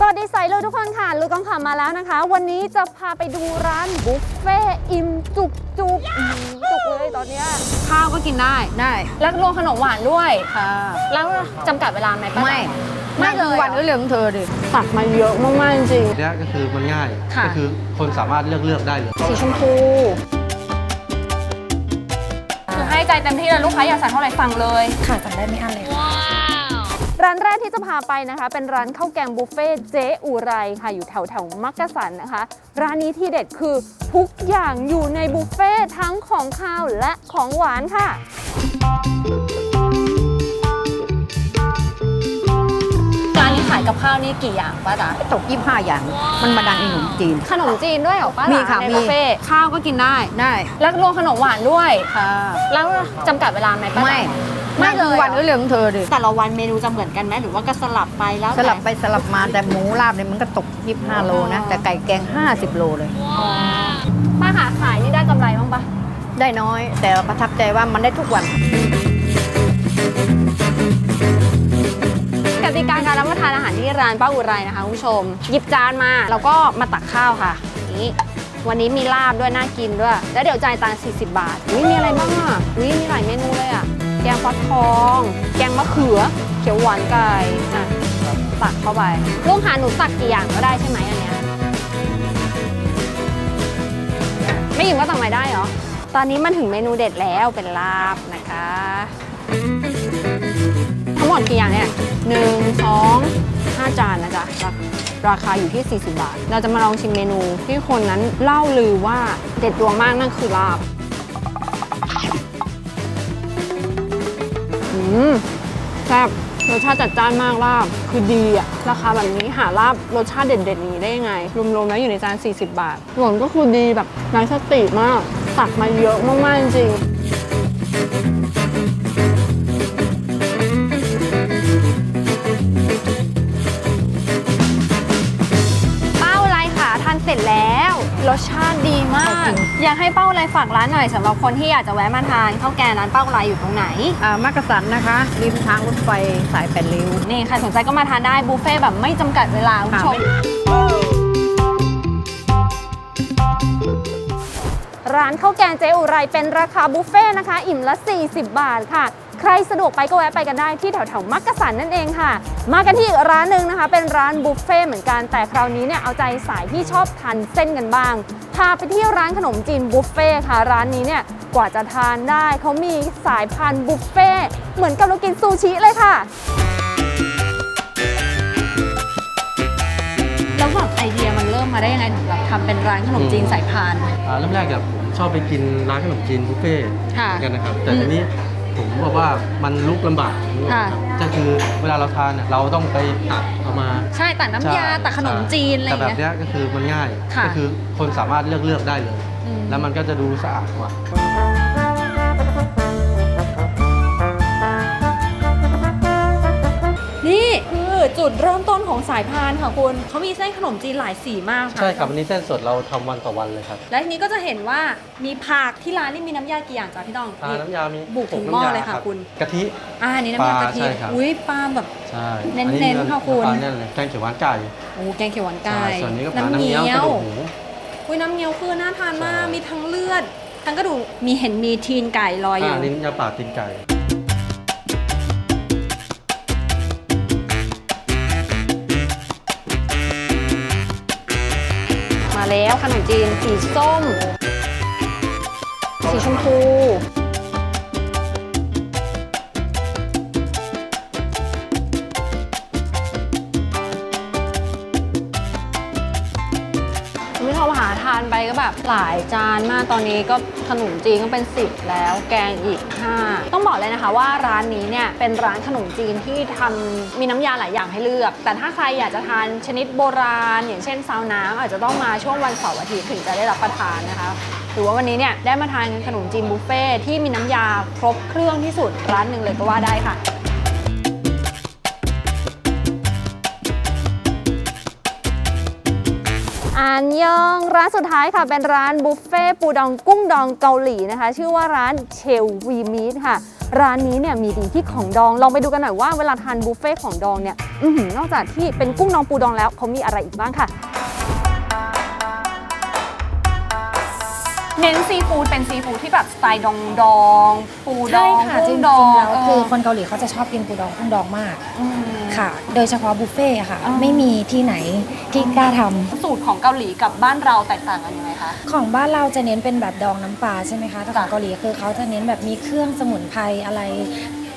สวัสดีสายเลยทุกคนค่ะลูกกองข่าวมาแล้วนะคะ วันนี้จะพาไปดูร้านบุฟเฟ่ต์อิ่มจุกจุกอื้อหือจุกเลยตอนเนี้ยข้าวก็กินได้ได้ แล้วรวมขนมหวานด้วยค่ะ แล้วจำกัดเวลาไหมป้าไม่จ๋าไม่เลยวันก็เรื่องของเธอดิตักมาเยอะมากๆจริงเนี้ยก็คือมันง่ายค่ะก็คือคนสามารถเลือกเลือกได้เลยสีชมพูคือให้ใจเต็มที่เลยลูกค้าอยากสั่งเท่าไหร่สั่งเลยค่ะสั่งได้ไม่อั้นเลย ร้านแรกที่จะพาไปนะคะ เป็นร้านข้าวแกงบุฟเฟ่ต์เจ๊อุไรค่ะอยู่แถวแถวๆมักกะสันนะคะ ร้านนี้ที่เด็ดคือทุกอย่างอยู่ในบุฟเฟ่ต์ทั้งของข้าวและของหวานค่ะร้านนี้ขายกับข้าวนี่กี่อย่างป้าจ๋าตกยี่ห้าอย่าง มันมาดังในขนมจีน ขนมจีนด้วยเหรอป้ามีจ๋าค่ะในมีบุฟเฟ่ต์ข้าวก็กินได้ได้ แล้วรวมขนมหวานด้วยค่ะ แล้วจำกัดเวลาไหมป้าจ๋าไม่ ไม่เลยวันก็เรื่องของเธอดิแต่ละวันเมนูจะเหมือนกันไหมหรือว่าก็สลับไปแล้วสลับไปสลับมาแต่หมูลาบเนี่ยมันก็ตกยี่ห้าโลนะ แต่ไก่แกง 50 โลเลย ป้าหาขายนี่ได้กำไรบ้างปะได้น้อย แต่ประทับใจว่ามันได้ทุกวัน กติกาการรับประทานอาหารที่ร้านป้าอุไรนะคะคุณผู้ชม หยิบจานมาแล้วก็มาตักข้าวค่ะนี่วันนี้มีลาบด้วยน่ากินด้วย แล้วเดี๋ยวจ่ายตังค์40 บาทวิมีอะไรบ้างอะวิมีหลายเมนูเลยอะ แกงฟักทอง แกงมะเขือ เขียวหวานไก่อะตักเข้าไปลูกหาหนูตักกี่อย่างก็ได้ใช่ไหมอันเนี้ยไม่หยิบก็ตักไม่ได้เหรอ ตอนนี้มันถึงเมนูเด็ดแล้วเป็นลาบนะคะ ทั้งหมดกี่อย่างเนี่ยหนึ่งสองห้าจานนะจ๊ะราราคาอยู่ที่ 40 บาท เราจะมาลองชิมเมนูที่คนนั้นเล่าลือว่าเด็ดดวงมากนั่นคือลาบ มแซ่บรสชาติจัดจ้านมากลาบคือดีอะราคาแบบนี้หาลาบรสชาติเด็ดๆนี้ได้ยังไง รวมๆแล้วอยู่ในจาน 40 บาทหวนก็คือดีแบบไร้สติมากตักมาเยอะมากๆจริงเป้าไรค่ะทานเสร็จแล้ว รสชาติดีมาก อยากให้เป้าไรฝากร้านหน่อยสำหรับคนที่อยากจะแวะมาทานข้าวแกงร้านเป้าไรอยู่ตรงไหนอ่ามักกะสันนะคะริมทางรถไฟสายแปดริ้วนี่ใครสนใจก็มาทานได้บุฟเฟ่ต์แบบไม่จำกัดเวลาคุณผู้ชมร้านข้าวแกงเจ๊อุไรเป็นราคาบุฟเฟ่ต์นะคะ อิ่มละ 40 บาทค่ะ ใครสะดวกไปก็แวะไปกันได้ที่แถวแถวๆมักกะสันนั่นเองค่ะ มากันที่อีกร้านหนึ่งนะคะ เป็นร้านบุฟเฟ่ต์เหมือนกันแต่คราวนี้เนี่ยเอาใจสายที่ชอบทานเส้นกันบ้างพาไปที่ร้านขนมจีนบุฟเฟ่ต์ค่ะ ร้านนี้เนี่ยกว่าจะทานได้เขามีสายพันธุ์บุฟเฟ่ต์เหมือนกับเรากินซูชิเลยค่ะแล้วแบบไอเดียมันเริ่มมาได้ยังไงถึงแบบทำเป็นร้านขนมจีนสายพานอ่าเริ่มแรกเนี่ยผมชอบไปกินร้านขนมจีนบุฟเฟ่ต์ค่ะ เหมือนกันนะครับแต่อืมทีนี้ ผมบอกว่ามันลุกลำบากค่ะ ก็คือเวลาเราทานเนี่ยเราต้องไปตักเอามาใช่ตักน้ำยาใช่ตักขนมจีนอะไรอแต่ย่างแบบเงี้ย เนี้ยก็คือมันง่าย ค่ะ ก็คือคนสามารถเลือกเลือกได้เลย อืม แล้วมันก็จะดูสะอาดกว่า ดเริ่มต้นของสายพานค่ะคุณเขามีเส้นขนมจีนหลายสีมากค่ะใช่ครับวันนี้เส้นสดเราทำวันต่อวันเลยครับ และทีนี้ก็จะเห็นว่ามีผักที่ร้านนี่มีน้ำยากี่อย่างจ้ะพี่ต้องทาน้ำยามีบุกถึงหหม้อน้ำเลยค่ะรับคุณ กะทิ อ่าอันนี้น้ำยากะทิปลาใช่ครับ อุ้ยปลาแบบ ใช่เน้นๆอัค่ะคุณปลาแน่นเลยแกงเขียวหวานไก่โอ้แกงเขียวหวานไก่ใช่ส่วนนี้ก็ปลาน้ำน้ำเงี้เงี้ยวยกระวดูกหมู อุ้ยน้ำเงี้ยวคือน่าทานมากใช่ มีทั้งเลือด ทั้งกระดูกมีเห็นมีทีนไก่ลอยออ่ายู่ ลิ้นยาป่าตีนไก่ แล้วขนมจีนสีส้ม สีชมพู แบบหลายจานมากตอนนี้ก็ขนมจีนก็เป็น 10 แล้ว แกงอีก 5 ต้องบอกเลยนะคะว่าร้านนี้เนี่ยเป็นร้านขนมจีนที่ทำมีน้ำยาหลายอย่างให้เลือก แต่ถ้าใครอยากจะทานชนิดโบราณ อย่างเช่นซาวน้ำอาจจะต้องมาช่วงวันเสาร์อาทิตย์ถึงจะได้รับประทานนะคะหรือว่าวันนี้เนี่ยได้มาทานขนมจีนบุฟเฟ่ที่มีน้ำยาครบเครื่องที่สุดร้านหนึ่งเลยก็ว่าได้ค่ะ อันยองร้านสุดท้ายค่ะเป็นร้านบุฟเฟ่ต์ปูดองกุ้งดองเกาหลีนะคะ ชื่อว่าร้านเชลวีมีทค่ะ ร้านนี้เนี่ยมีดีที่ของดองลองไปดูกันหน่อยว่าเวลาทานบุฟเฟ่ต์ของดองเนี่ยอื้อหือนอกจากที่เป็นกุ้งดองปูดองแล้วเขามีอะไรอีกบ้างค่ะ เน้นซีฟู้ดเป็นซีฟู้ดที่แบบสไตล์ดองดอง ปูดใช่องค่ะจริกุ้งงดองๆแล้วคือเคนเกาหลีเขาจะชอบกินปูดองกุ้งดองมาก อืม ค่ะ โดยเฉพาะบุฟเฟ่ต์อะค่ะ อ๋อ ไม่มีที่ไหนที่กล้าทำ สูตรของเกาหลีกับบ้านเราแตกต่างกันยังไงคะ ของบ้านเราจะเน้นเป็นแบบดองน้ำปลาใช่ไหมคะแต่ขอจ้ะงเกาหลีคือเขาจะเน้นแบบมีเครื่องสมุนไพรอะไร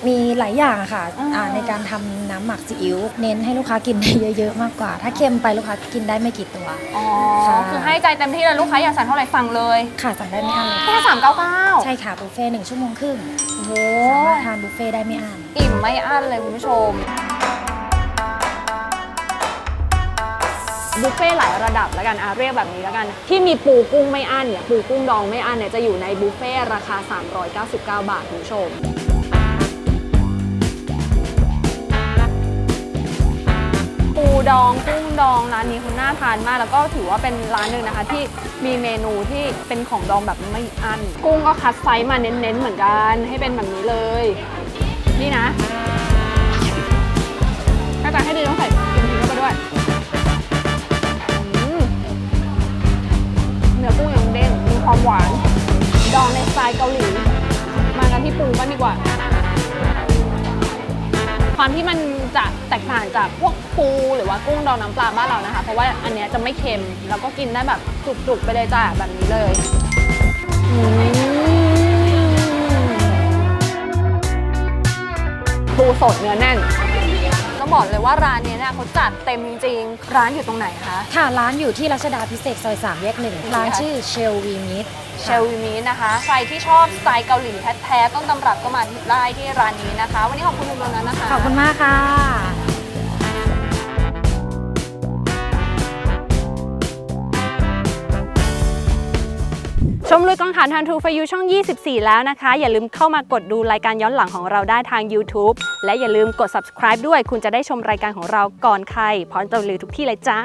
มีหลายอย่างอะค่ะอ่าอ่าในการทำน้ำหมักซีอิ๊วเน้นให้ลูกค้ากินได้เยอะๆมากกว่า ถ้าเค็มไปลูกค้ากินได้ไม่กี่ตัว อ๋อ ค่ะ คือให้ใจเต็มที่เลยลูกค้าอยากสั่งเท่าไหร่สั่งเลยค่ะสั่งได้ไม่อั้นเลยแค่สามเก้าเก้าใช่ค่ะบุฟเฟ่ต์หนึ่งชั่วโมงครึ่งโอ้โหสามารถทานบุฟเฟ่ต์ได้ไม่อั้น อิ่มไม่อั้นเลยคุณผู้ชม บุฟเฟ่หลายระดับแล้วกันอาเรียกแบบนี้แล้วกัน ที่มีปูกุ้งไม่อั้นเนี่ยปูกุ้งดองไม่อั้นเนี่ยจะอยู่ในบุฟเฟ่ราคา 399 บาทคุณผู้ชมปูดองกุ้งดองร้านนี้คุณน่าทานมาก แล้วก็ถือว่าเป็นร้านหนึ่งนะคะ ที่มีเมนูที่เป็นของดองแบบไม่อั้น กุ้งก็คัดไซส์มาเน้นๆเหมือนกัน ให้เป็นแบบนี้เลย นี่นะ หวาน ดองในสไตล์เกาหลี มากันที่ปูกันดีกว่า ความที่มันจะแตกต่างจากพวกปูหรือว่ากุ้งดองน้ำปลาบ้านเรานะคะ เพราะว่าอันเนี้ยจะไม่เค็ม แล้วก็กินได้แบบจุกๆไปเลยจ้าแบบนี้เลยปูสดเนื้อแน่น บอกเลยว่าร้านเนี้ยเนี่ยเขาจัดเต็มจริงๆ ร้านอยู่ตรงไหนคะ ค่ะ ร้านอยู่ที่รัชดาพิเศษกซอย3แยกหนึ่งร้านชื่อเชลวีมิด เชลวิมีนะคะ ใครที่ชอบสไตล์เกาหลีแท้ๆ ต้นตำรับก็มาได้ที่ร้านนี้นะคะ วันนี้ขอบคุณคุณโรนันนะคะ ขอบคุณมากค่ะ ชมลุยกองถ่านทันทูฟยูช่อง 24 แล้วนะคะ อย่าลืมเข้ามากดดูรายการย้อนหลังของเราได้ทาง YouTube และอย่าลืมกด subscribe ด้วย คุณจะได้ชมรายการของเราก่อนใครพร้อมจะลือทุกที่เลยจ้า